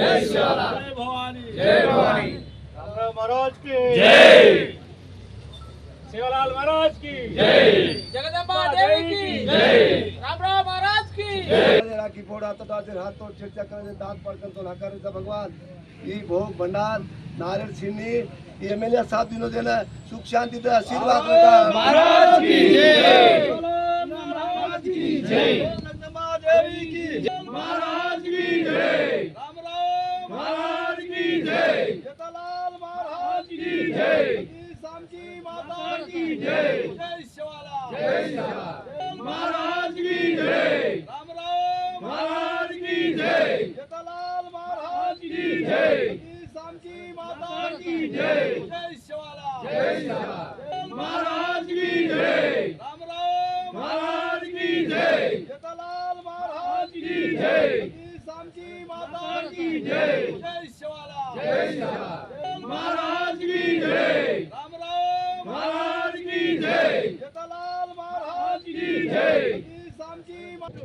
जय भवानी। जय भवानी। महाराज की। जय। सेवालाल महाराज की। जय। जगदम्बा देवी की। जय। राम राम महाराज की। राखी फोड़ आता फिर हाथ तोड़ छिड़ चक्कर से दांत पड़कर तो नकार था भगवान। ये भोग भंडार नारियल छीनी एमएलए सात दिनों देना सुख शांति दे आशीर्वाद महाराज की। जय। महाराज की। जय। जगदम्बा देवी की। जय। राम राम महाराज की। जय। Mark DJ.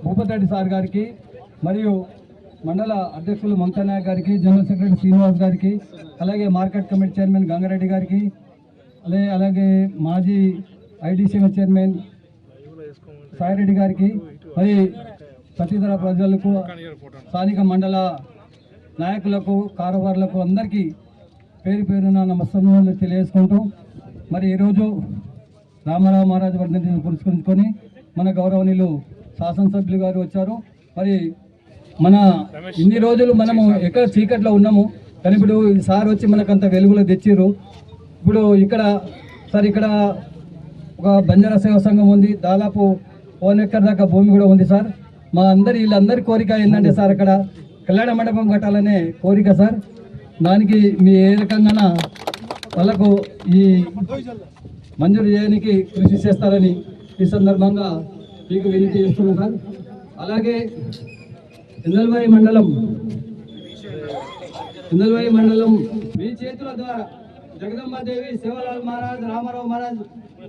భూపతిరెడ్డి సార్ గారికి మరియు మండల అధ్యక్షులు మమతా నాయక్ గారికి జనరల్ సెక్రటరీ శ్రీనివాస్ గారికి అలాగే మార్కెట్ కమిటీ చైర్మన్ గంగారెడ్డి గారికి అలాగే అలాగే మాజీ ఐడిసిఎం చైర్మన్ సాయిరెడ్డి గారికి మరి తదితర ప్రజలకు స్థానిక మండల నాయకులకు కారోబార్లకు అందరికీ పేరు పేరున నమస్కారాలు తెలియజేసుకుంటూ మరి ఈరోజు రామారావు మహారాజు వర్ధంతిని పురస్కరించుకొని మన గౌరవనీయులు శాసనసభ్యులు గారు వచ్చారు. మరి మన ఇన్ని రోజులు మనము ఎక్కడ చీకట్లో ఉన్నాము. కానీ ఇప్పుడు ఈ సార్ వచ్చి మనకు అంత వెలుగులో తెచ్చిర్రు. ఇప్పుడు ఇక్కడ సార్ ఇక్కడ ఒక బంజారా సేవా సంఘం ఉంది. దాదాపు వన్ ఎక్కర్ దాకా భూమి కూడా ఉంది సార్. మా అందరి వీళ్ళందరి కోరిక ఏంటంటే సార్ అక్కడ కళ్యాణ మండపం కట్టాలనే కోరిక సార్. దానికి మీ ఏ రకంగా వాళ్ళకు ఈ మంజూరు చేయడానికి కృషి చేస్తారని ఈ సందర్భంగా మీకు వినతి చేస్తున్నాను సార్. అలాగే ఇందల్వాయి మండలం ఇందల్వాయి మండలం మీ చేతుల ద్వారా జగదంబాదేవి శివలాల్ మహారాజ్ రామారావు మహారాజ్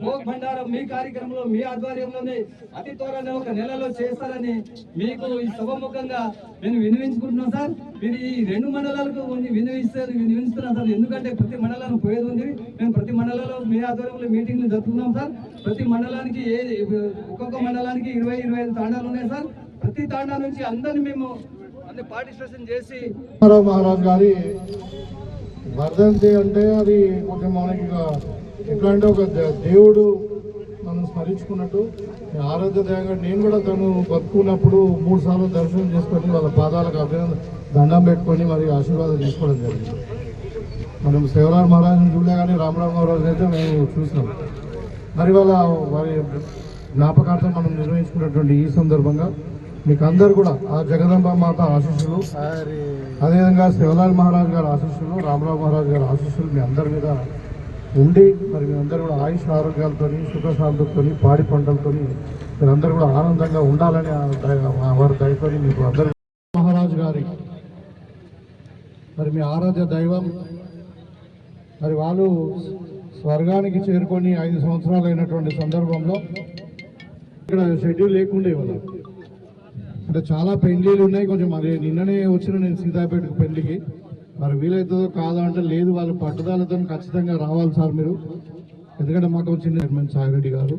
భోగ్ భండారం మీ కార్యక్రమంలో మీ ఆధ్వర్యంలోనే అతి త్వరలో ఒక నెలలో చేస్తారని మీకు ఈ సభముఖంగా నేను వినిపించుకుంటున్నాను సార్. మీరు ఈ రెండు మండలాలకు కొన్ని వినిపిస్తారు వినిపిస్తున్నాం సార్. ఎందుకంటే ప్రతి మండలానికి పోయేది ఉంది. మేము ప్రతి మండలంలో మీ ఆధ్వర్యంలో మీటింగ్లు జరుపుతున్నాం సార్. ప్రతి మండలానికి ఏ ఒక్కొక్క మండలానికి ఇరవై ఇరవై ఐదు తాండాలు ఉన్నాయి సార్. ప్రతి తాండా నుంచి అందరిని మేము అన్ని పార్టిసిపేషన్ చేసి మహారాజ్ గారి వర్ధంతి అంటే అది కొంచెం మనకి ఇక ఎట్లా అంటే ఒక దేవుడు మనం స్మరించుకున్నట్టు ఆరాధ్య దయంగా నేను కూడా తను బతుకున్నప్పుడు మూడు సార్లు దర్శనం చేసుకొని వాళ్ళ పాదాలకు అభినందన దండం పెట్టుకొని మరి ఆశీర్వాదం తీసుకోవడం జరిగింది. మనం శివరాజ్ మహారాజుని చూడలే కానీ రామరావు మహారాజు అయితే మేము చూసినాం. మరి వాళ్ళ వారి జ్ఞాపకార్థం మనం నిర్వహించుకున్నటువంటి ఈ సందర్భంగా మీకు అందరు కూడా ఆ జగదంబ మాత ఆశీస్సులు అదేవిధంగా శివలాల్ మహారాజ్ గారి ఆశీస్సులు రామరావు మహారాజ్ గారి ఆశీస్సులు మీ అందరి మీద ఉండి మరి మీ అందరూ కూడా ఆయుష్ ఆరోగ్యాలతో సుఖశాంతులతో పాడి పంటలతో మీరందరూ కూడా ఆనందంగా ఉండాలని వారు వారి దయతోని మీకు అందరూ మహారాజు గారి మరి మీ ఆరాధ్య దైవం మరి వాళ్ళు స్వర్గానికి చేరుకొని ఐదు సంవత్సరాలు అయినటువంటి సందర్భంలో ఇక్కడ షెడ్యూల్ లేకుండా ఇవ్వాలి అంటే చాలా పెళ్ళిళ్ళు ఉన్నాయి. కొంచెం మరి నిన్ననే వచ్చిన నేను సీతాపేటకు పెళ్ళికి మరి వీలైతుందో కాదో అంటే లేదు వాళ్ళు పట్టుదలతో ఖచ్చితంగా రావాలి సార్ మీరు. ఎందుకంటే మాకు చిన్న చైర్మన్ సాయిరెడ్డి గారు.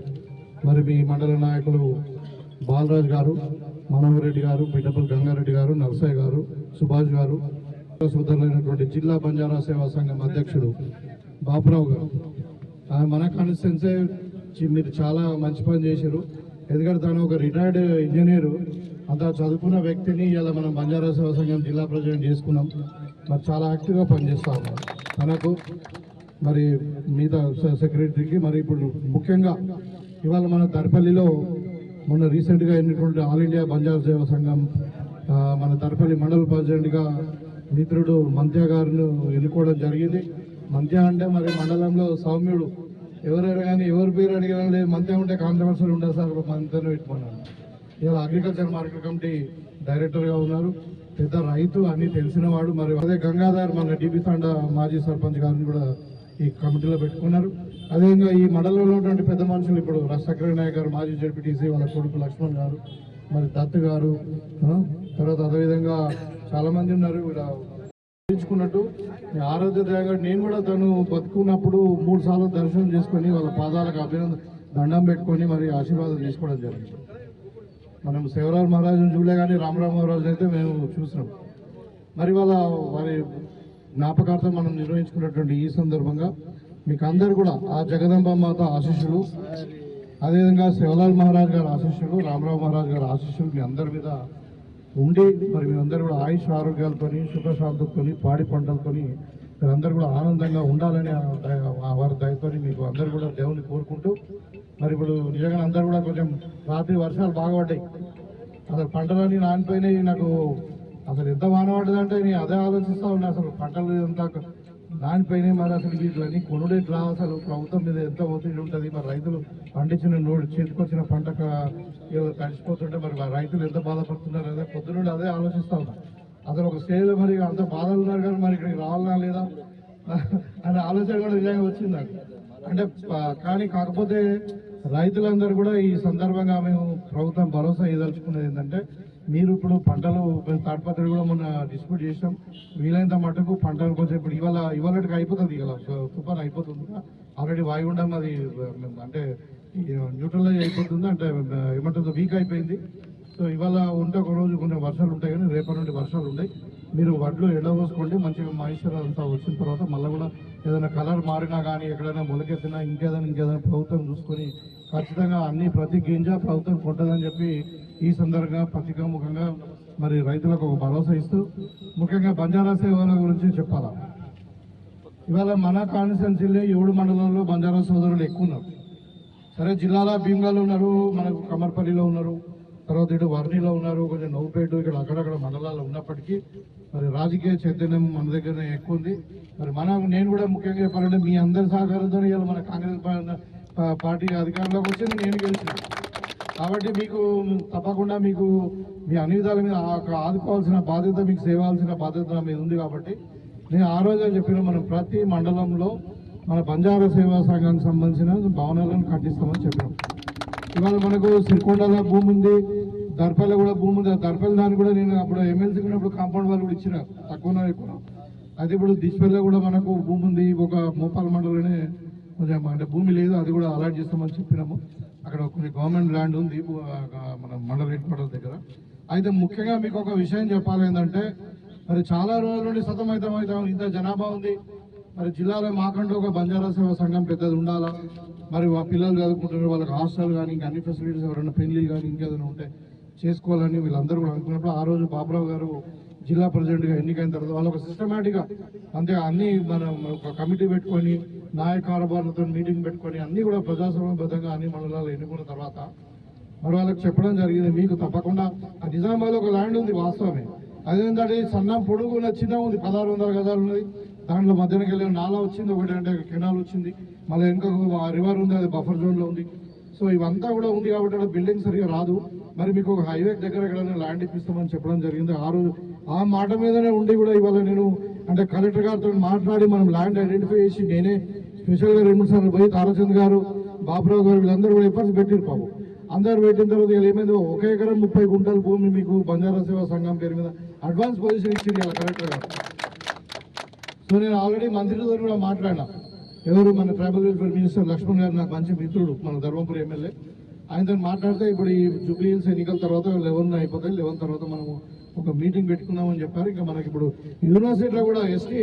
మరి మీ మండల నాయకులు బాలరాజు గారు మనోహర్ రెడ్డి గారు పిట్టపల్లి గంగారెడ్డి గారు నరసయ్య గారు సుభాష్ గారు సోదరులైనటువంటి జిల్లా బంజారా సేవా సంఘం అధ్యక్షుడు బాపురావు గారు. ఆ మన కాన్స్టెన్సే మీరు చాలా మంచి పని చేశారు. ఎందుకంటే తను ఒక రిటైర్డ్ ఇంజనీరు. అంత చదువుకున్న వ్యక్తిని ఇలా మనం బంజారా సేవా సంఘం జిల్లా ప్రెసిడెంట్ చేసుకున్నాం. మరి చాలా యాక్టివ్గా పనిచేస్తా ఉన్నారు. తనకు మరి మిగతా సెక్రటరీకి మరి ఇప్పుడు ముఖ్యంగా ఇవాళ మన దర్పల్లిలో మొన్న రీసెంట్గా అయినటువంటి ఆల్ ఇండియా బంజార్ సేవ సంఘం మన దర్పల్లి మండల ప్రెసిడెంట్గా మిత్రుడు మంత్య గారిని ఎన్నుకోవడం జరిగింది. మంత్య అంటే మరి మండలంలో సౌమ్యుడు. ఎవరైనా కానీ ఎవరి పేరు అడిగినా లేదు. మంత్య ఉంటే కాంట్రవర్సీలు ఉండదు సార్. మంత్యను పెట్టుకున్నాను ఇలా అగ్రికల్చర్ మార్కెట్ కమిటీ డైరెక్టర్గా ఉన్నారు. పెద్ద రైతు అన్ని తెలిసినవాడు మరి అదే గంగాధర్ మన డిబి తాండా మాజీ సర్పంచ్ గారిని కూడా ఈ కమిటీలో పెట్టుకున్నారు. అదేవిధంగా ఈ మండలంలో ఉన్నటువంటి పెద్ద మనుషులు ఇప్పుడు సక్రయ నాయక్ గారు మాజీ జడ్పీటీసీ వాళ్ళ కొడుకు లక్ష్మణ్ గారు మరి దత్ గారు తర్వాత అదేవిధంగా చాలా మంది ఉన్నారు. ఇక్కడ ఎంచుకున్నట్టు ఈ ఆరాధ్య దయాగాడు నేను కూడా తను బతుకున్నప్పుడు మూడు సార్లు దర్శనం చేసుకొని వాళ్ళ పాదాలకు అభినందన దండం పెట్టుకొని మరి ఆశీర్వాదం తీసుకోవడం జరిగింది. మనం శివరాజ్ మహారాజును చూడలే కానీ రామరావు మహారాజు అయితే మేము చూసినాం. మరి వాళ్ళ వారి జ్ఞాపకార్థం మనం నిర్వహించుకున్నటువంటి ఈ సందర్భంగా మీకు అందరు కూడా ఆ జగదంబ మాత ఆశీస్సులు అదేవిధంగా శివలాల్ మహారాజ్ గారి ఆశీస్సులు రామరావు మహారాజ్ గారి ఆశీస్సులు మీ అందరి మీద ఉండి మరి మీరందరూ కూడా ఆయుష్ ఆరోగ్యాలతోని సుఖశాంతులతోని పాడి పంటలతోని మీరందరూ కూడా ఆనందంగా ఉండాలని వారి దయతో మీకు అందరు కూడా దేవుని కోరుకుంటూ మరి ఇప్పుడు నిజంగా అందరూ కూడా కొంచెం రాత్రి వర్షాలు బాగా పడ్డాయి. అసలు పంటలన్నీ నానిపోయినాయి నాకు అసలు ఎంత వాన పడ్డదంటే నేను అదే ఆలోచిస్తా ఉన్నా అసలు పంటలు ఎంత నానిపోయినాయి మరి అసలు వీటిలన్నీ కొనుడు ఎట్లా అసలు ప్రభుత్వం మీద ఎంత ఒత్తిడి ఉంటుంది మరి రైతులు పండించిన నోడు చేతికొచ్చిన పంట క- ఏదో తడిసిపోతుంటే మరి రైతులు ఎంత బాధపడుతున్నారు అదే పొద్దునుండి అదే ఆలోచిస్తా ఉన్నా. అసలు ఒక స్టేజ్లో మరి అంత బాధలు ఉన్నారు కానీ మరి ఇక్కడికి రావాలా లేదా? అనే ఆలోచన కూడా నిజంగా వచ్చింది నాకు. అంటే కానీ కాకపోతే రైతులందరూ కూడా ఈ సందర్భంగా మేము ప్రభుత్వం భరోసా ఇదలుచుకున్నది ఏంటంటే మీరు ఇప్పుడు పంటలు మేము తాడిపత్రి కూడా మొన్న డిస్ప్యూట్ చేసాం వీలైనంత మటుకు పంటలు కొంచెం ఇప్పుడు ఇవాళ ఇవాళకి అయిపోతుంది ఇవాళ. తుఫాన్ అయిపోతుంది. ఆల్రెడీ వాయుగుండం అది అంటే న్యూట్రలైజ్ అయిపోతుంది. అంటే ఏమంటుందో వీక్ అయిపోయింది. సో ఇవాళ ఉంటే ఒక రోజు కొంచెం వర్షాలు ఉంటాయి కానీ రేపటి నుండి వర్షాలు ఉంటాయి మీరు వడ్లు ఎండబోసుకోండి మంచిగా మాయిశ్చర్ అంతా వచ్చిన తర్వాత మళ్ళీ కూడా ఏదైనా కలర్ మారినా కానీ ఎక్కడైనా మొలకెత్తినా ఇంకేదైనా ఇంకేదైనా ప్రభుత్వం చూసుకొని ఖచ్చితంగా అన్ని ప్రతి గింజ ప్రభుత్వం కొంటుందని చెప్పి ఈ సందర్భంగా ప్రతికాముఖంగా మరి రైతులకు ఒక భరోసా ఇస్తూ ముఖ్యంగా బంజారా సేవల గురించి చెప్పాలా? ఇవాళ మన కాన్స్టిట్యున్సీలో ఏడు మండలంలో బంజారా సోదరులు ఎక్కువ ఉన్నారు. సరే జిల్లాలో భీమ్గాలో ఉన్నారు మనకు కమర్పల్లిలో ఉన్నారు. తర్వాత ఇటు వర్ణిలో ఉన్నారు కొంచెం నవ్వుపేట ఇక్కడ అక్కడక్కడ మండలాలు ఉన్నప్పటికీ మరి రాజకీయ చైతన్యం మన దగ్గర ఎక్కువ ఉంది మరి మనం నేను కూడా ముఖ్యంగా చెప్పాలంటే మీ అందరి సహకారంతో ఇవాళ మన కాంగ్రెస్ పార్టీ అధికారంలోకి వచ్చింది నేను గెలిచిన. కాబట్టి మీకు తప్పకుండా మీకు మీ అన్ని విధాల మీద ఆదుకోవాల్సిన బాధ్యత మీకు సేవాల్సిన బాధ్యత నా మీద ఉంది కాబట్టి నేను ఆ రోజే చెప్పిన మనం ప్రతి మండలంలో మన బంజారా సేవా సంఘానికి సంబంధించిన భవనాలను కట్టిస్తామని చెప్పాం ఇవాళ మనకు సిరికొండలో భూమి ఉంది దర్పల్లి కూడా భూమి ఉంది దాన్ని కూడా నేను అప్పుడు ఎమ్మెల్సీ ఉన్నప్పుడు కాంపౌండ్ వాళ్ళు కూడా ఇచ్చిన తక్కువ ఎక్కువ అయితే ఇప్పుడు దిశపల్లిలో కూడా మనకు భూమి ఉంది ఒక మోపాల మండలంలోనే కొంచెం అంటే భూమి లేదు అది కూడా అలాట్ చేస్తామని చెప్పినాము. అక్కడ కొన్ని గవర్నమెంట్ ల్యాండ్ ఉంది మన మండల హెడ్ క్వార్టర్ దగ్గర. అయితే ముఖ్యంగా మీకు ఒక విషయం చెప్పాలి ఏంటంటే మరి చాలా రోజుల నుండి సతమైతం అవుతాం ఇంత జనాభా ఉంది. మరి జిల్లాలో మాకంటూ ఒక బంజారా సేవ సంఘం పెద్దది ఉండాలా? మరి మా పిల్లలు చదువుకుంటున్నారు వాళ్ళకి హాస్టల్ కానీ ఇంకా అన్ని ఫెసిలిటీస్ ఎవరైనా పెళ్ళి కానీ ఇంకేదైనా ఉంటే చేసుకోవాలని వీళ్ళందరూ కూడా అనుకున్నప్పుడు ఆ రోజు బాబురావు గారు జిల్లా ప్రెసిడెంట్గా ఎన్నికైన తర్వాత వాళ్ళు ఒక సిస్టమేటిక్గా అంతే అన్ని మనం ఒక కమిటీ పెట్టుకొని నాయక కారబారులతో మీటింగ్ పెట్టుకొని అన్నీ కూడా ప్రజాస్వామ్యబద్ధంగా అన్ని మండలాలు ఎన్నుకున్న తర్వాత మరి వాళ్ళకి చెప్పడం జరిగింది. మీకు తప్పకుండా ఆ నిజామాబాద్లో ఒక ల్యాండ్ ఉంది వాస్తవమే. అదేంటంటే సన్నం పొడుగు చిన్న ఉంది పదహారు వందల గదాలు ఉన్నది. దాంట్లో మధ్యాహ్నం వెళ్ళి నాలా వచ్చింది ఒకటి అంటే కెనాల్ వచ్చింది. మళ్ళీ ఇంకా రివర్ ఉంది అది బఫర్ జోన్లో ఉంది. సో ఇవంతా కూడా ఉంది కాబట్టి బిల్డింగ్ సరిగా రాదు. మరి మీకు ఒక హైవే దగ్గర ఎక్కడైనా ల్యాండ్ ఇప్పిస్తామని చెప్పడం జరిగింది. ఆ రోజు ఆ మాట మీదనే ఉండి కూడా ఇవాళ నేను అంటే కలెక్టర్ గారితో మాట్లాడి మనం ల్యాండ్ ఐడెంటిఫై చేసి నేనే స్పెషల్గా రెండు సార్లు పోయి తారచంద్ గారు బాబురావు గారు వీళ్ళందరూ కూడా ఎఫర్ట్స్ పెట్టిరు పాపం. అందరు పెట్టిన తర్వాత వీళ్ళు ఏమైందో ఒక ఎకరం ముప్పై గుంటల భూమి మీకు బంజారా సేవా సంఘం పేరు మీద అడ్వాన్స్ పొజిషన్ ఇచ్చింది ఇలా కలెక్టర్ గారు. సో నేను ఆల్రెడీ మంత్రితో కూడా మాట్లాడినా. ఎవరు మన ట్రైబల్ వెల్ఫేర్ మినిస్టర్ లక్ష్మణ్ గారు నాకు మంచి మిత్రుడు మన ధర్మపురి ఎమ్మెల్యే. ఆయనతో మాట్లాడితే ఇప్పుడు ఈ జూబ్లీ హిల్స్ ఎన్నికల తర్వాత లెవెన్ అయిపోతాయి. లెవెన్ తర్వాత మనము ఒక మీటింగ్ పెట్టుకుందామని చెప్పారు. ఇంకా మనకి ఇప్పుడు యూనివర్సిటీలో కూడా ఎస్టీ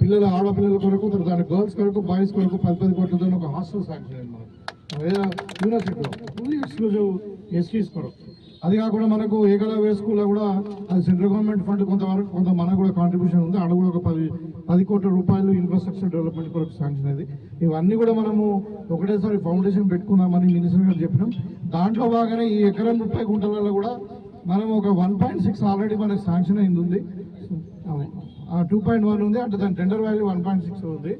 పిల్లల ఆడపిల్లల కొరకు దాని గర్ల్స్ కొరకు బాయ్స్ కొరకు పది పది కోట్లతో ఒక హాస్టల్ శాంక్షన్ అయింది మనం యూనివర్సిటీలో ఫుల్ ఎక్స్క్లూజివ్ ఎస్టీస్ కొరకు. అది కాకుండా మనకు ఏకలవ్య స్కూల్లో కూడా అది సెంట్రల్ గవర్నమెంట్ ఫండ్ కొంతవరకు కొంత మనకు కూడా కాంట్రిబ్యూషన్ ఉంది. అక్కడ కూడా ఒక పది పది కోట్ల రూపాయలు ఇన్ఫ్రాస్ట్రక్చర్ డెవలప్మెంట్ కొరకు శాంక్షన్ అయింది ఇవన్నీ కూడా మనము ఒకటేసారి ఫౌండేషన్ పెట్టుకున్నామని మినిస్టర్ గారు చెప్పినాం. దాంట్లో బాగానే ఈ ఎకరం ముప్పై గుంటలలో కూడా మనం ఒక వన్ పాయింట్ సిక్స్ ఆల్రెడీ మనకు శాంక్షన్ అయింది ఉంది. టూ పాయింట్ వన్ ఉంది. అంటే దాని tender value one point six ఉంది.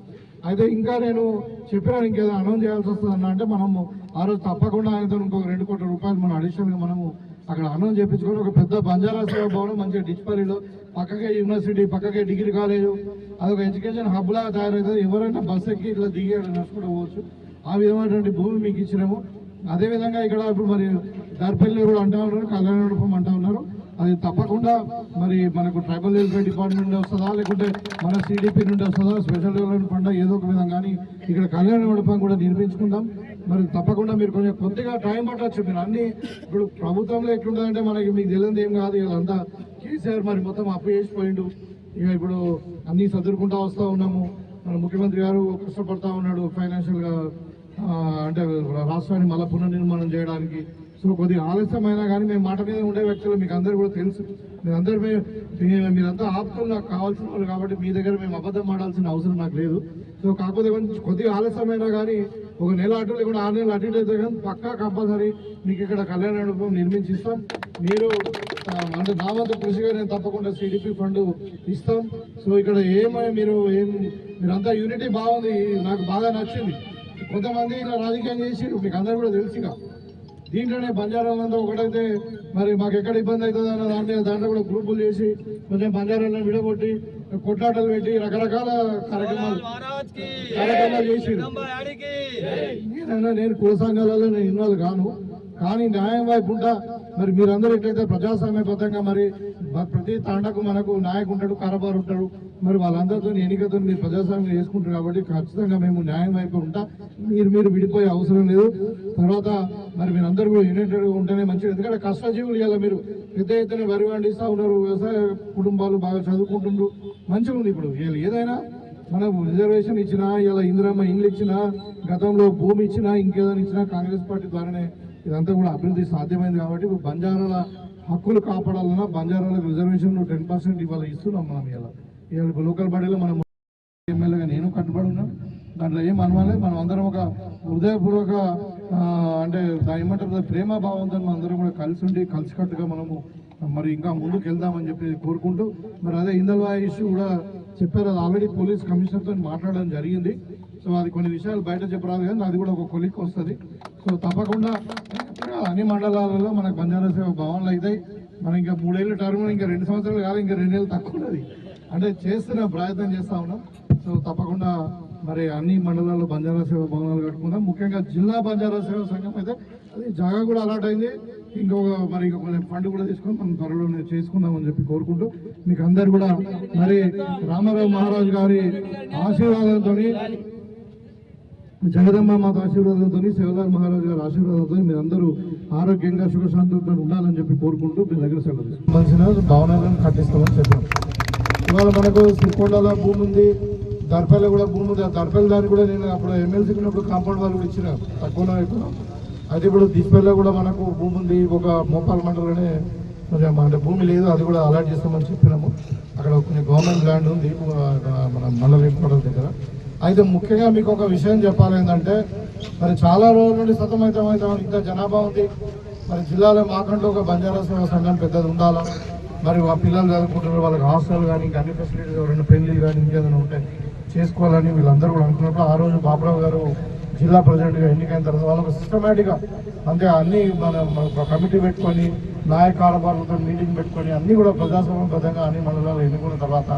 అయితే ఇంకా నేను చెప్పినాను ఇంకేదో అనౌన్స్ చేయాల్సి వస్తుంది అన్న అంటే మనము ఆ రోజు తప్పకుండా ఆయనతో ఇంకొక రెండు కోట్ల రూపాయలు మనం అడిషనల్గా మనము అక్కడ అన్నం చేయించుకొని ఒక పెద్ద బంజారా సేవ భవనం మంచిగా డిచ్పల్లిలో పక్కకే యూనివర్సిటీ పక్కకే డిగ్రీ కాలేజు అదొక ఎడ్యుకేషన్ హబ్ లాగా తయారవుతుంది. ఎవరైనా బస్ ఎక్కి ఇట్లా దిగి అక్కడ నడుచుకుంటూ పోవచ్చు. ఆ విధమైనటువంటి భూమి మీకు ఇచ్చినాము. అదేవిధంగా ఇక్కడ ఇప్పుడు మరి దర్పల్లి కూడా అంటా ఉన్నారు కళ్యాణ మండపం అంటా ఉన్నారు. అది తప్పకుండా మరి మనకు ట్రైబల్ వెల్ఫేర్ డిపార్ట్మెంట్ నుండి వస్తుందా లేకుంటే మన సిడిపి నుండి వస్తుందా స్పెషల్ డెవలప్మెంట్ ఫండ్ ఏదో ఒక విధంగా కానీ ఇక్కడ కళ్యాణ మండపం కూడా నిర్మించుకుందాం. మరి తప్పకుండా మీరు కొంచెం కొద్దిగా టైం పట్టచ్చు. మీరు అన్ని ఇప్పుడు ప్రభుత్వంలో ఎట్లుంటుందంటే మనకి మీకు తెలియదు ఏం కాదు. వీళ్ళంతా కేసీఆర్ మరి మొత్తం అప్పు చేసిపోయిండు. ఇక ఇప్పుడు అన్ని సదురుకుంటా వస్తూ ఉన్నాము. మన ముఖ్యమంత్రి గారు కష్టపడతా ఉన్నాడు ఫైనాన్షియల్గా అంటే రాష్ట్రాన్ని మళ్ళీ పునర్నిర్మాణం చేయడానికి. సో కొద్దిగా ఆలస్యమైనా కానీ మేము మాట మీద ఉండే వ్యక్తులు మీకు అందరు కూడా తెలుసు. మీరందరూ మీరంతా ఆప్తులు. నాకు కావాల్సిన వాళ్ళు కాబట్టి మీ దగ్గర మేము అబద్ధం ఆడాల్సిన అవసరం నాకు లేదు. సో కాకపోతే కొంచెం కొద్దిగా ఆలస్యమైనా కానీ ఒక నెల అటు లేకుండా ఆరు నెలలు అటు ఇటు అయితే కానీ పక్కా కంపల్సరీ మీకు ఇక్కడ కళ్యాణ మండపం నిర్మించి ఇస్తాం మీరు అంటే నా వంతు కృషిగా నేను తప్పకుండా సిడిపి ఫండ్ ఇస్తాం. సో ఇక్కడ ఏమై మీరు ఏం మీరంతా యూనిటీ బాగుంది నాకు బాగా నచ్చింది. కొంతమంది ఇలా రాజకీయం చేసి మీకు అందరూ కూడా తెలుసుగా దీంట్లోనే బంజారాలంతా ఒకటైతే మరి మాకు ఎక్కడ ఇబ్బంది అవుతుంది అన్న దాంట్లో దాంట్లో కూడా గ్రూపులు చేసి కొంచెం బంజారాలను విడగొట్టి కొట్లాటలు పెట్టి రకరకాల కార్యక్రమాలు కార్యక్రమాలు చేసి నేను కుల సంఘాలలో నేను ఇన్వాల్వ్ కాను. కానీ న్యాయం వైపు ఉంటా మరి మీరందరూ ఎట్లయితే ప్రజాస్వామ్యబద్ధంగా మరి ప్రతి తాండకు మనకు నాయకు ఉంటాడు కారబార్ ఉంటాడు మరి వాళ్ళందరితో ఎన్నికతో మీరు ప్రజాస్వామ్యం చేసుకుంటారు కాబట్టి ఖచ్చితంగా మేము న్యాయం వైపు ఉంటా. మీరు మీరు విడిపోయే అవసరం లేదు. తర్వాత మరి మీరందరూ కూడా యునైటెడ్గా ఉంటేనే మంచిది. ఎందుకంటే కష్టజీవులు ఇవ్వాలి మీరు. పెద్ద ఎత్తున వరి పండిస్తూ ఉన్నారు వ్యవసాయ కుటుంబాలు బాగా చదువుకుంటుండ్రు. మంచిగా ఉంది ఇప్పుడు. ఇవాళ ఏదైనా మనం రిజర్వేషన్ ఇచ్చినా ఇలా ఇందిరమ్మ ఇండ్లు ఇచ్చినా గతంలో భూమి ఇచ్చినా ఇంకేదైనా ఇచ్చినా కాంగ్రెస్ పార్టీ ద్వారానే ఇదంతా కూడా అభివృద్ధి సాధ్యమైంది కాబట్టి ఇప్పుడు బంజారాల హక్కులు కాపాడాలన్నా బంజారాలకు రిజర్వేషన్ టెన్ పర్సెంట్ ఇవాళ ఇస్తున్నాం మనం ఇలా ఇవాళ లోకల్ బాడీలో మనం ఎమ్మెల్యేగా నేను కట్టుబడి ఉన్నాను దాంట్లో ఏం అనుమానలేదు మనం అందరం ఒక హృదయపూర్వక అంటే ఏమంటారు ప్రేమ భావంతో మనం అందరం కూడా కలిసి ఉండి కలిసికట్టుగా మనము మరి ఇంకా ముందుకు వెళ్దామని చెప్పి కోరుకుంటూ మరి అదే ఇందల్వా ఇష్యూ కూడా చెప్పారు అది ఆల్రెడీ పోలీస్ కమిషనర్తో మాట్లాడడం జరిగింది. సో అది కొన్ని విషయాలు బయట చెప్పరాదు కానీ అది కూడా ఒక కొలిక్ వస్తుంది. సో తప్పకుండా అన్ని మండలాలలో మనకు బంజారా సేవ భవన్లు అవుతాయి మనం ఇంకా మూడేళ్ళ టర్మ్ ఇంకా రెండు సంవత్సరాలు కాదు ఇంకా రెండు నెలలు తక్కువ ఉన్నది. అంటే చేస్తున్న ప్రయత్నం చేస్తా ఉన్నాం. సో తప్పకుండా మరి అన్ని మండలాల్లో బంజారా సేవ భవనాలు కట్టుకుందాం. ముఖ్యంగా జిల్లా బంజారా సేవ సంఘం అయితే అది జాగా కూడా అలాట్ అయింది. ఇంకొక మరి ఇంకొక ఫండ్ కూడా తీసుకొని మనం త్వరలో చేసుకుందామని చెప్పి కోరుకుంటూ మీకు అందరు కూడా మరి రామారావు మహారాజు గారి ఆశీర్వాదంతో జగదమ్మ మాత ఆశీర్వాదంతో శివదార్ మహారాజు గారి ఆశీర్వాదంతో మీరందరూ ఆరోగ్యంగా సుఖశాంతులతో ఉండాలని చెప్పి కోరుకుంటూ మీ దగ్గర సెలవు మంచిన భవనాలను కట్టిస్తామని చెప్పాం. ఇవాళ మనకు శ్రీకొండలో భూమి ఉంది దర్పల్లి కూడా భూమి ఉంది. ఆ దర్పల్లి దాన్ని కూడా నేను అప్పుడు ఎమ్మెల్సీకి ఉన్నప్పుడు కాంపౌండ్ వాళ్ళు కూడా ఇచ్చిన తక్కువలో ఎక్కువ అయితే ఇప్పుడు దిశపల్లిలో కూడా మనకు భూమి ఉంది ఒక మోపాల మండలంలోనే కొంచెం అంటే భూమి లేదు అది కూడా అలాట్ చేస్తామని చెప్పినాము. అక్కడ కొంచెం గవర్నమెంట్ ల్యాండ్ ఉంది మన మండల హెడ్క్వార్టర్ దగ్గర. అయితే ముఖ్యంగా మీకు ఒక విషయం చెప్పాలి ఏంటంటే మరి చాలా రోజుల నుండి సతమైతం అవుతాం ఇంత జనాభా ఉంది. మరి జిల్లాలో మాకంటూ ఒక బంజారా సేవ సంఘం పెద్దది ఉండాలా? మరి ఆ పిల్లలు చదువుకుంటున్నారు వాళ్ళకి హాస్టల్ కానీ ఇంకా అన్ని ఫెసిలిటీస్ రెండు పెళ్ళి కానీ ఇంకేదైనా ఉంటే చేసుకోవాలని వీళ్ళందరూ కూడా అనుకున్నప్పుడు ఆ రోజు బాబురావు గారు జిల్లా ప్రెసిడెంట్గా ఎన్నికైన తర్వాత వాళ్ళకు సిస్టమేటిక్గా అంటే అన్ని మన కమిటీ పెట్టుకొని నాయక కారబారులతో మీటింగ్ పెట్టుకొని అన్నీ కూడా ప్రజాస్వామ్యబద్ధంగా అన్ని మండలాలు ఎన్నుకున్న తర్వాత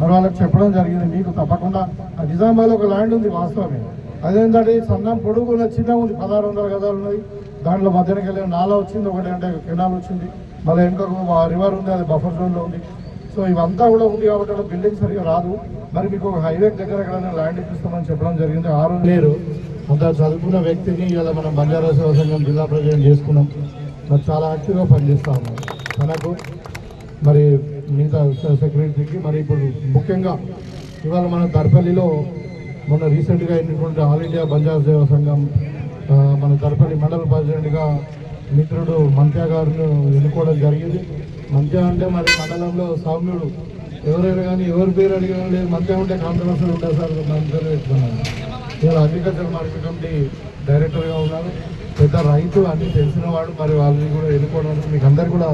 మరి వాళ్ళకి చెప్పడం జరిగింది. మీకు తప్పకుండా. నిజామాబాద్లో ఒక ల్యాండ్ ఉంది వాస్తవమే. అదేంటంటే సన్నం పొడుగు చిన్న ఉంది పదహారు వందల గదాలు ఉన్నది దాంట్లో మధ్యాహ్నం వెళ్ళిన నాలా వచ్చింది ఒకటి అంటే కెనాల్ వచ్చింది. మళ్ళీ ఇంకొక రివర్ ఉంది అది బఫర్ జోన్లో ఉంది. సో ఇవంతా కూడా ఉంది కాబట్టి అక్కడ బిల్డింగ్ సరిగా రాదు. మరి మీకు ఒక హైవే దగ్గర ఎక్కడైనా ల్యాండ్ ఇప్పిస్తామని చెప్పడం జరిగింది. ఆరు లేరు అంత చదువుకున్న వ్యక్తిని ఇలా మనం బంజారా సేవ సంఘం జిల్లా ప్రజలు చేసుకున్నాం. మరి చాలా యాక్టివ్గా పనిచేస్తా ఉన్నాం. తనకు మరి మిగతా సెక్రటరీకి మరి ఇప్పుడు ముఖ్యంగా ఇవాళ మన దర్పల్లిలో మొన్న రీసెంట్గా అయినటువంటి ఆల్ ఇండియా బంజారా సేవా సంఘం మన దర్పల్లి మండల ప్రెసిడెంట్గా మిత్రుడు మంత్యా గారిని ఎన్నుకోవడం జరిగింది. మంత్యా అంటే మరి మండలంలో సౌమ్యుడు. ఎవరైనా కానీ ఎవరి పేరు అడిగినా లేదు మంత్యా ఉంటే కాంట్రవర్సీ ఉంటుంది సార్? మంత్రులు పెట్టుకున్నాను ఇవాళ అగ్రికల్చర్ మార్కెట్ కమిటీ డైరెక్టర్గా ఉన్నారు పెద్ద రైతు అన్ని తెలిసిన వాడు మరి వాళ్ళని కూడా ఎన్నుకోవడం మీకు అందరు కూడా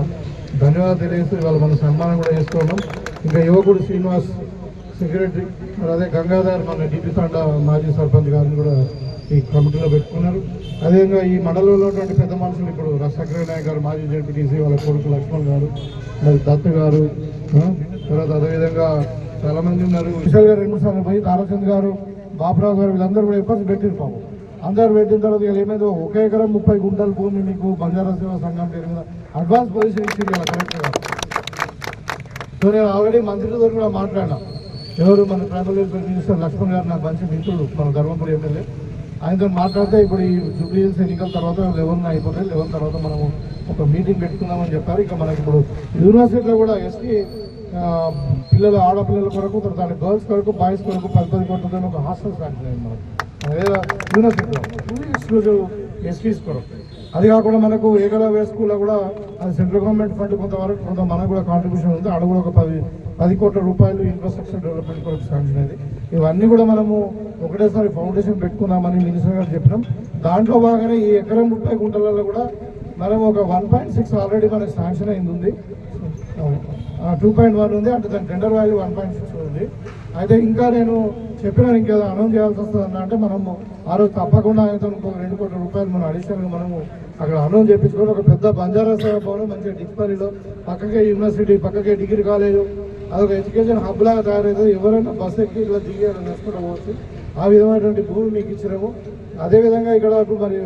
ధన్యవాదాలు తెలియజేస్తూ ఇవాళ మనం సన్మానం కూడా చేసుకున్నాం. ఇంకా యువకుడు శ్రీనివాస్ సెక్రటరీ మరి అదే గంగాధర్ మన డిపి తాండా మాజీ సర్పంచ్ గారిని కూడా ఈ కమిటీలో పెట్టుకున్నారు. అదేవిధంగా ఈ మండలంలో ఉన్నటువంటి పెద్ద మనుషులు ఇప్పుడు రసగ్రహ నాయక్ గారు మాజీ జడ్పీటీసీ వాళ్ళ కొడుకు లక్ష్మణ్ గారు మరి దత్ గారు తర్వాత అదేవిధంగా చాలామంది ఉన్నారు. విశాల్ గారు రెండు సార్లు పోయి తారచంద్ గారు బాబురావు గారు వీళ్ళందరూ కూడా ఎప్పటి పెట్టిరు పాపం. అందరు పెట్టిన తర్వాత ఏమైందో ఒక ఎకరం ముప్పై గుంటల భూమి మీకు బంజారా సేవా సంఘం పేరు మీద అడ్వాన్స్ పొజిషన్ ఇచ్చింది కదా కరెక్ట్గా సో నేను ఆల్రెడీ మంత్రితో కూడా మాట్లాడినా. ఎవరు మన ట్రైబల్ వెల్ఫేర్ మినిస్టర్ లక్ష్మణ్ గారు నాకు మంచి మిత్రుడు మన ధర్మపురి ఎమ్మెల్యే. ఆయనతో మాట్లాడితే ఇప్పుడు ఈ జూబ్లీ హిల్స్ ఎన్నికల తర్వాత లెవెన్ అయిపోతాయి. లెవెన్ తర్వాత మనము ఒక మీటింగ్ పెట్టుకుందామని చెప్పారు. ఇక మనకి ఇప్పుడు యూనివర్సిటీలో కూడా ఎస్టీ పిల్లల ఆడపిల్లల కొరకు తర్వాత గర్ల్స్ కొరకు బాయ్స్ కొరకు పది పది కోట్లతో ఒక హాస్టల్ స్టార్ట్ అయింది మనకు. యూనివర్సిటీలో ఎక్స్క్లూజివ్ ఎస్పీస్ కొరకు అది కాకుండా మనకు ఏకలవ్య స్కూల్లో కూడా అది సెంట్రల్ గవర్నమెంట్ ఫండ్ కొంతవరకు కొంత మనకు కూడా కాంట్రిబ్యూషన్ ఉంది. అక్కడ కూడా ఒక పది పది కోట్ల రూపాయలు ఇన్ఫ్రాస్ట్రక్చర్ డెవలప్మెంట్ కొరకు శాంక్షన్ అయింది ఇవన్నీ కూడా మనము ఒకటేసారి ఫౌండేషన్ పెట్టుకున్నామని మినిస్టర్ గారు చెప్పినాం దాంట్లో భాగంగానే ఈ ఎకరం ముప్పై గుంటలలో కూడా మనం ఒక వన్ పాయింట్ సిక్స్ ఆల్రెడీ మనకి శాంక్షన్ అయింది ఉంది. టూ పాయింట్ వన్ ఉంది. అంటే దాని tender value one point six ఉంది. అయితే ఇంకా నేను చెప్పిన ఇంకేదో అనౌన్స్ చేయాల్సి వస్తుంది అంటే మనము ఆ రోజు తప్పకుండా ఆయనతో రెండు కోట్ల రూపాయలు మనం అడిషనల్గా మనము అక్కడ అనౌన్స్ చేయించుకొని ఒక పెద్ద బంజారా సేవ భవనం మంచిగా డిస్పరీలో పక్కకే యూనివర్సిటీ పక్కకే డిగ్రీ కాలేజ్ అదొక ఎడ్యుకేషన్ హబ్ లాగా తయారైతే ఎవరైనా బస్సు ఎక్కి ఇట్లా దిగి అలా నడుచుకుంటూ పోవచ్చు. ఆ విధమైనటువంటి భూమి మీకు ఇచ్చినాము. అదేవిధంగా ఇక్కడ ఇప్పుడు మరి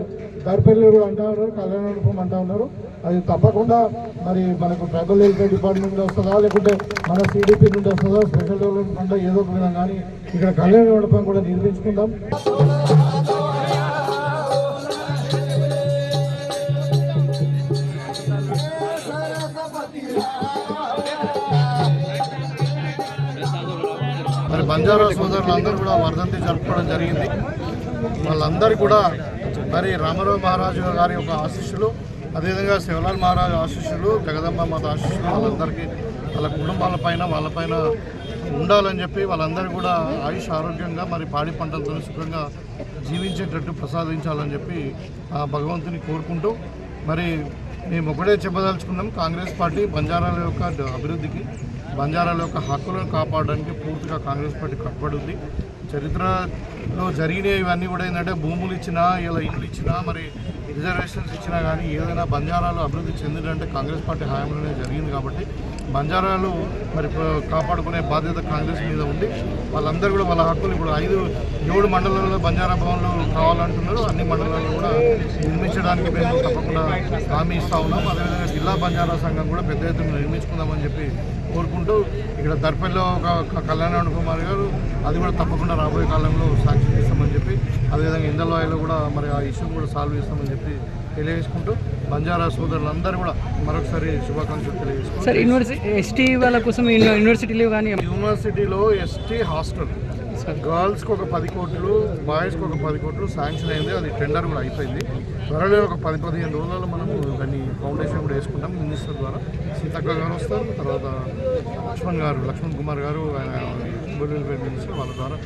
దర్పల్లి కూడా అంటా ఉన్నారు కళ్యాణ రూపం అంటా ఉన్నారు. అది తప్పకుండా మరి మనకు ట్రైబల్ వెల్ఫేర్ డిపార్ట్మెంట్ నుండి వస్తుందా లేకుంటే మన సిడిపి నుండి వస్తుందా స్పెషల్ డెవలప్మెంట్ ఫండ్ ఏదో ఒక విధంగా కానీ ఇక్కడ కళ్యాణ మండపం కూడా నిర్మించుకుందాం. మరి బంజారా సోదరులందరూ కూడా వర్ధంతి జరుపుకోవడం జరిగింది. వాళ్ళందరూ కూడా మరి రామారావు మహారాజు గారి యొక్క ఆశీస్సులు అదేవిధంగా శివలాల్ మహారాజు ఆశీస్సులు జగదంబ మాత ఆశీస్సులు వాళ్ళందరికీ వాళ్ళ కుటుంబాల పైన వాళ్ళపైన ఉండాలని చెప్పి వాళ్ళందరూ కూడా ఆయుష్ ఆరోగ్యంగా మరి పాడి పంటలతో సుఖంగా జీవించేటట్టు ప్రసాదించాలని చెప్పి ఆ భగవంతుని కోరుకుంటూ మరి మేము ఒకటే చెప్పదలుచుకున్నాం కాంగ్రెస్ పార్టీ బంజారాల యొక్క అభివృద్ధికి బంజారాల యొక్క హక్కులను కాపాడడానికి పూర్తిగా కాంగ్రెస్ పార్టీ కట్టుబడి ఉంది. చరిత్రలో జరిగినవి ఇవన్నీ కూడా ఏంటంటే భూములు ఇచ్చినా ఇలా ఇల్లు ఇచ్చినా మరి రిజర్వేషన్స్ ఇచ్చినా కానీ ఏదైనా బంజారాలు అభివృద్ధి చెందిందంటే కాంగ్రెస్ పార్టీ హయాంలోనే జరిగింది కాబట్టి బంజారాలు మరి కాపాడుకునే బాధ్యత కాంగ్రెస్ మీద ఉంది. వాళ్ళందరూ కూడా వాళ్ళ హక్కులు ఇప్పుడు ఐదు ఏడు మండలాల్లో బంజారా భవన్లు కావాలంటున్నారు. అన్ని మండలాల్లో కూడా నిర్మించడానికి మేము తప్పకుండా హామీ ఇస్తా ఉన్నాం. అదేవిధంగా జిల్లా బంజారా సంఘం కూడా పెద్ద ఎత్తున నిర్మించుకుందామని చెప్పి కోరుకుంటూ ఇక్కడ దర్పల్లిలో ఒక కళ్యాణ కుమార్ గారు. అది కూడా తప్పకుండా రాబోయే కాలంలో సాక్షి ఇస్తామని చెప్పి అదేవిధంగా ఇందల్వాయిలో కూడా మరి ఆ ఇష్యూ కూడా సాల్వ్ చేస్తామని చెప్పి తెలియజేసుకుంటూ బంజారా సోదరులందరూ కూడా మరొకసారి శుభాకాంక్షలు తెలియజేసుకుంటూ సార్ యూనివర్సిటీ ఎస్టీ వాళ్ళ కోసం యూని- యూనివర్సిటీలు కానీ యూనివర్సిటీలో ఎస్టీ హాస్టల్. గర్ల్స్కి ఒక పది కోట్లు బాయ్స్కి ఒక పది కోట్లు శాంక్షన్ అయింది అది టెండర్ కూడా అయిపోయింది. త్వరలో ఒక పది పదిహేను రోజులలో మనము ఫౌండేషన్ కూడా వేసుకుంటాం మినిస్టర్ ద్వారా. సీతక్క గారు వస్తారు తర్వాత లక్ష్మణ్ గారు లక్ష్మణ్ కుమార్ గారు ఆయన మినిస్టర్ వాళ్ళ ద్వారా.